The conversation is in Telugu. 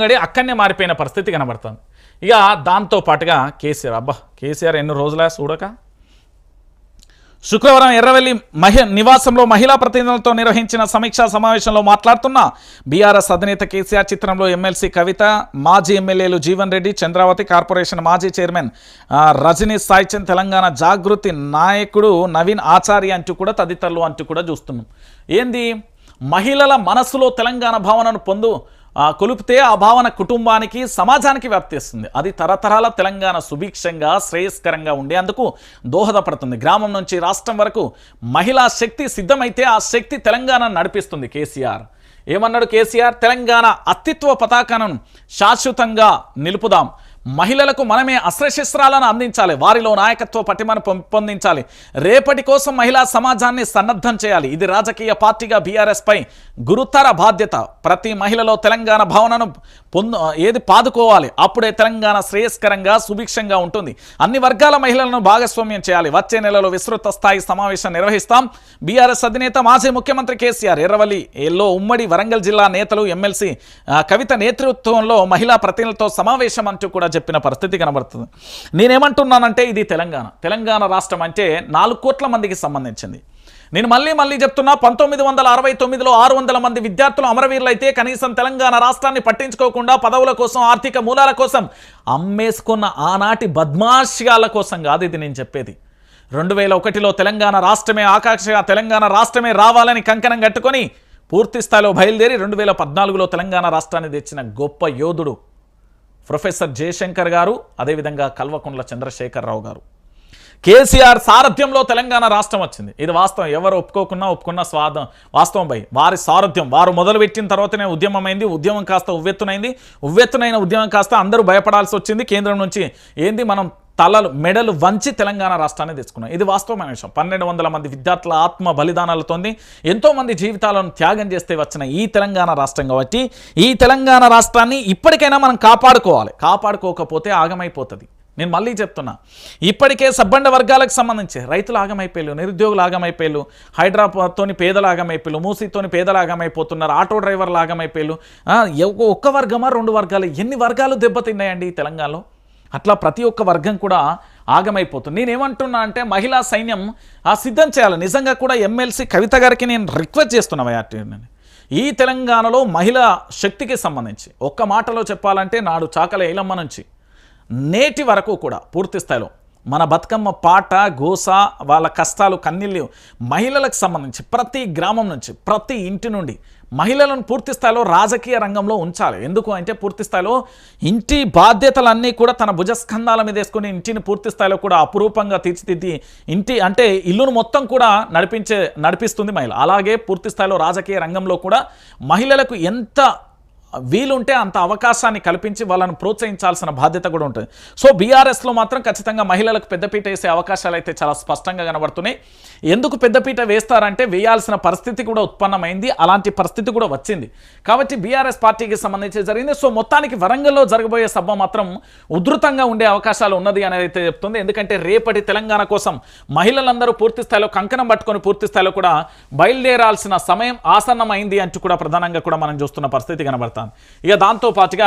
అంగడి అక్కడనే మారిపోయిన పరిస్థితి కనబడుతుంది. ఇక దాంతో పాటుగా కేసీఆర్ అబ్బా కేసీఆర్ ఎన్ని రోజులా చూడక? శుక్రవారం ఎర్రవెల్లి మహి నివాసంలో మహిళా ప్రతినిధులతో నిర్వహించిన సమీక్షా సమావేశంలో మాట్లాడుతున్న బీఆర్ఎస్ అధినేత కేసీఆర్ చిత్రంలో ఎమ్మెల్సీ కవిత మాజీ ఎమ్మెల్యేలు జీవన్ రెడ్డి చంద్రావతి కార్పొరేషన్ మాజీ చైర్మన్ ఆ, రజనీ సాయిచంద్ తెలంగాణ జాగృతి నాయకుడు నవీన్ ఆచార్య అంటూ కూడా తదితరులు అంటూ కూడా చూస్తున్నాం. ఏంది? మహిళల మనసులో తెలంగాణ భావనను పొందు కొలిపితే ఆ భావన కుటుంబానికి సమాజానికి వ్యాప్తిస్తుంది అది తరతరాల తెలంగాణ సుభిక్షంగా శ్రేయస్కరంగా ఉండేందుకు దోహదపడుతుంది. గ్రామం నుంచి రాష్ట్రం వరకు మహిళా శక్తి సిద్ధమైతే ఆ శక్తి తెలంగాణ నడిపిస్తుంది కేసీఆర్. ఏమన్నాడు కేసీఆర్? తెలంగాణ అస్తిత్వ పతాకాలను శాశ్వతంగా నిలుపుదాం. మహిళలకు మనమే అస్త్రశస్త్రాలను అందించాలి. వారిలో నాయకత్వ పటిమను పెంపొందించాలి రేపటి కోసం మహిళా సమాజాన్ని సన్నద్ధం చేయాలి. ఇది రాజకీయ పార్టీగా బీఆర్ఎస్ పై గురుతర బాధ్యత. ప్రతి మహిళలో తెలంగాణ భావనను పొందు ఏది పాదుకోవాలి? అప్పుడే తెలంగాణ శ్రేయస్కరంగా సుభిక్షంగా ఉంటుంది. అన్ని వర్గాల మహిళలను భాగస్వామ్యం చేయాలి. వచ్చే నెలలో విస్తృత స్థాయి సమావేశం నిర్వహిస్తాం. బీఆర్ఎస్ అధినేత మాజీ ముఖ్యమంత్రి కేసీఆర్ ఎర్రవల్లి ఎల్లో ఉమ్మడి వరంగల్ జిల్లా నేతలు ఎమ్మెల్సీ కవిత నేతృత్వంలో మహిళా ప్రతినిధులతో సమావేశం అంటూ కూడా చెప్పిన పరిస్థితి కనబడుతుంది. నేనేమంటున్నానంటే ఇది తెలంగాణ. తెలంగాణ రాష్ట్రం అంటే నాలుగు కోట్ల మందికి సంబంధించింది. నేను మళ్ళీ మళ్ళీ చెప్తున్నా పంతొమ్మిది వందల అరవై తొమ్మిదిలో ఆరు వందల మంది విద్యార్థులు అమరవీరులు అయితే కనీసం తెలంగాణ రాష్ట్రాన్ని పట్టించుకోకుండా పదవుల కోసం ఆర్థిక మూలాల కోసం అమ్మేసుకున్న ఆనాటి బద్మాష్యాల కోసం కాదు ఇది నేను చెప్పేది. రెండు వేల ఒకటిలో తెలంగాణ రాష్ట్రమే ఆకాంక్షగా తెలంగాణ రాష్ట్రమే రావాలని కంకణం కట్టుకొని పూర్తి స్థాయిలో బయలుదేరి రెండు వేల పద్నాలుగులో తెలంగాణ రాష్ట్రాన్ని తెచ్చిన గొప్ప యోధుడు ప్రొఫెసర్ జయశంకర్ గారు అదేవిధంగా కల్వకుంట్ల చంద్రశేఖరరావు గారు. కేసీఆర్ సారథ్యంలో తెలంగాణ రాష్ట్రం వచ్చింది. ఇది వాస్తవం. ఎవరు ఒప్పుకోకున్నా ఒప్పుకున్న స్వాదం వాస్తవం పై వారి సారథ్యం వారు మొదలుపెట్టిన తర్వాతనే ఉద్యమం అయింది ఉద్యమం కాస్త ఉవ్వెత్తునైంది. ఉవ్వెత్తునైన ఉద్యమం కాస్త అందరూ భయపడాల్సి వచ్చింది కేంద్రం నుంచి. ఏంది మనం తలలు మెడలు వంచి తెలంగాణ రాష్ట్రాన్ని తెచ్చుకున్నాం ఇది వాస్తవమైన విషయం. పన్నెండు వందల మంది విద్యార్థుల ఆత్మ బలిదానాలతోంది. ఎంతోమంది జీవితాలను త్యాగం చేస్తే వచ్చిన ఈ తెలంగాణ రాష్ట్రం కాబట్టి ఈ తెలంగాణ రాష్ట్రాన్ని ఇప్పటికైనా మనం కాపాడుకోవాలి. కాపాడుకోకపోతే ఆగమైపోతుంది. నేను మళ్ళీ చెప్తున్నా ఇప్పటికే సబ్బండ వర్గాలకు సంబంధించి రైతులు ఆగమైపోయారు నిరుద్యోగులు ఆగమైపోయారు హైదరాబాద్తోని పేదలు ఆగమైపోయారు మూసీతోని పేదలు ఆగమైపోతున్నారు ఆటో డ్రైవర్లు ఆగమైపోయారు ఒక్క వర్గమా రెండు వర్గాలు? ఎన్ని వర్గాలు దెబ్బతిన్నాయండి ఈ తెలంగాణలో? అట్లా ప్రతి ఒక్క వర్గం కూడా ఆగమైపోతుంది. నేనేమంటున్నా అంటే మహిళా సైన్యం ఆ సిద్ధం చేయాలి. నిజంగా కూడా ఎమ్మెల్సీ కవిత గారికి నేను రిక్వెస్ట్ చేస్తున్నా వైఆర్టీని ఈ తెలంగాణలో మహిళా శక్తికి సంబంధించి ఒక్క మాటలో చెప్పాలంటే నాడు చాకల ఏలమ్మ నుంచి నేటి వరకు కూడా పూర్తి స్థాయిలో మన బతుకమ్మ పాట గోస వాళ్ళ కష్టాలు కన్నీళ్ళు మహిళలకు సంబంధించి ప్రతి గ్రామం నుంచి ప్రతి ఇంటి నుండి మహిళలను పూర్తి స్థాయిలో రాజకీయ రంగంలో ఉంచాలి. ఎందుకు అంటే పూర్తి స్థాయిలో ఇంటి బాధ్యతలన్నీ కూడా తన భుజస్కంధాల మీద వేసుకుని ఇంటిని పూర్తి స్థాయిలో కూడా అపురూపంగా తీర్చిదిద్ది ఇంటి అంటే ఇల్లును మొత్తం కూడా నడిపించే నడిపిస్తుంది మహిళ. అలాగే పూర్తి స్థాయిలో రాజకీయ రంగంలో కూడా మహిళలకు ఎంత వీలుంటే అంత అవకాశాన్ని కల్పించి వాళ్ళని ప్రోత్సహించాల్సిన బాధ్యత కూడా ఉంటుంది. సో బీఆర్ఎస్లో మాత్రం ఖచ్చితంగా మహిళలకు పెద్దపీట వేసే అవకాశాలు అయితే చాలా స్పష్టంగా కనబడుతున్నాయి. ఎందుకు పెద్దపీట వేస్తారంటే వేయాల్సిన పరిస్థితి కూడా ఉత్పన్నమైంది. అలాంటి పరిస్థితి కూడా వచ్చింది. కాబట్టి బీఆర్ఎస్ పార్టీకి సంబంధించి జరిగింది. సో మొత్తానికి వరంగల్లో జరగబోయే సభ మాత్రం ఉధృతంగా ఉండే అవకాశాలు ఉన్నది అనేది అయితే చెప్తుంది. ఎందుకంటే రేపటి తెలంగాణ కోసం మహిళలందరూ పూర్తి స్థాయిలో కంకణం పట్టుకొని పూర్తి స్థాయిలో కూడా బయలుదేరాల్సిన సమయం ఆసన్నమైంది అంటూ కూడా ప్రధానంగా కూడా మనం చూస్తున్న పరిస్థితి కనబడుతుంది ఇక దాంతో పాటుగా